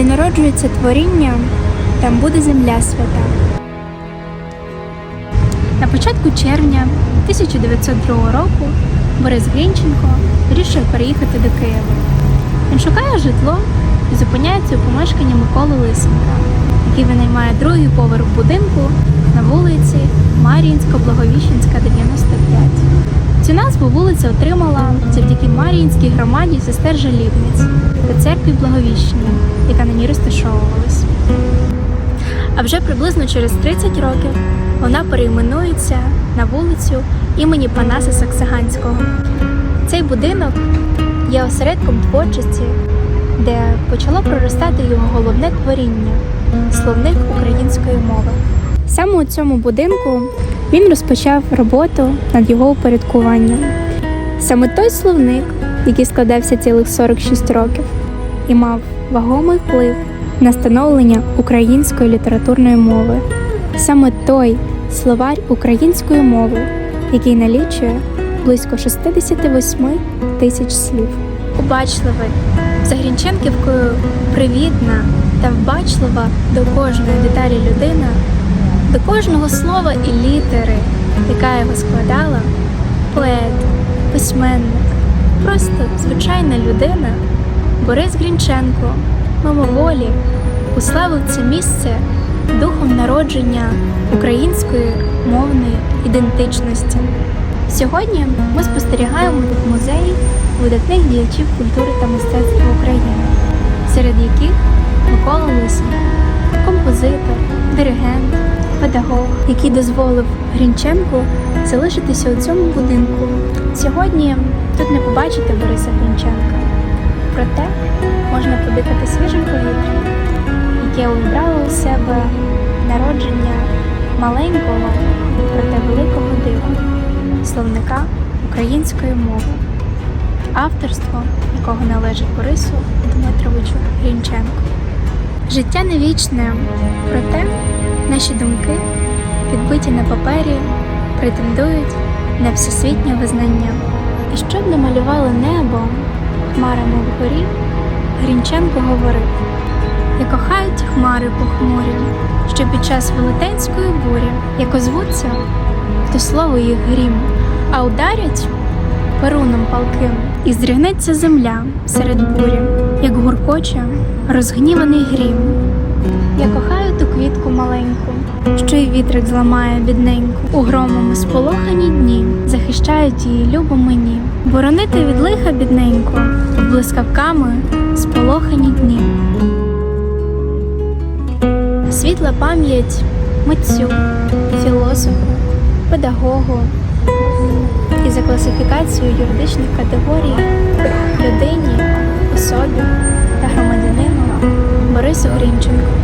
народжується творіння, там буде земля свята. На початку червня 1902 року Борис Грінченко вирішує переїхати до Києва. Він шукає житло і зупиняється у помешканні Миколи Лисенка, який винаймає другий поверх будинку на вулиці Мар'їнсько-Благовіщенська, 95. Цю назву вулиця отримала завдяки Мар'їнській громаді сестер Жалібниць та церкві Благовіщення, яка на ній розташовувалась. А вже приблизно через 30 років вона перейменується на вулицю імені Панаса Саксаганського. Цей будинок є осередком творчості, де почало проростати його головне творіння словник української мови. Саме у цьому будинку він розпочав роботу над його упорядкуванням. Саме той словник, який складався цілих 46 років, і мав вагомий вплив на становлення української літературної мови. Саме той словарь української мови, який налічує близько 68 тисяч слів. Убачливий, за Грінченківкою привітна та вбачлива до кожної деталі людина, до кожного слова і літери, яка його складала, поет, письменник, просто звичайна людина, Борис Грінченко, мимоволі, уславив це місце духом народження української мовної ідентичності. Сьогодні ми спостерігаємо в музеї видатних діячів культури та мистецтва України, серед яких Микола Лисенко, композитор, диригент, педагог, який дозволив Грінченку залишитися у цьому будинку. Сьогодні тут не побачите Бориса Грінченка, проте можна подихати свіжим повітрям, яке увібрало у себе народження маленького, проте великого дива, словника української мови, авторство якого належить Борису Дмитровичу Грінченку. Життя не вічне, проте наші думки, підбиті на папері, претендують на всесвітнє визнання. І щоб намалювали небо хмарами вгорі, Грінченко говорив: Я кохаю ті хмари похмурі, що під час велетенської бурі, як озвуться, то слово їх грім, а ударять перуном палким, і здригнеться земля серед бурі, як гуркоче розгніваний грім. Я кохаю ту квітку маленьку, що й вітрик зламає бідненьку. У громому сполохані дні захищають її любо мені, боронити від лиха бідненьку, блискавками сполохані дні. Світла пам'ять митцю, філософу, педагогу і за класифікацією юридичних категорій людині, особі та громадянину Борису Грінченку.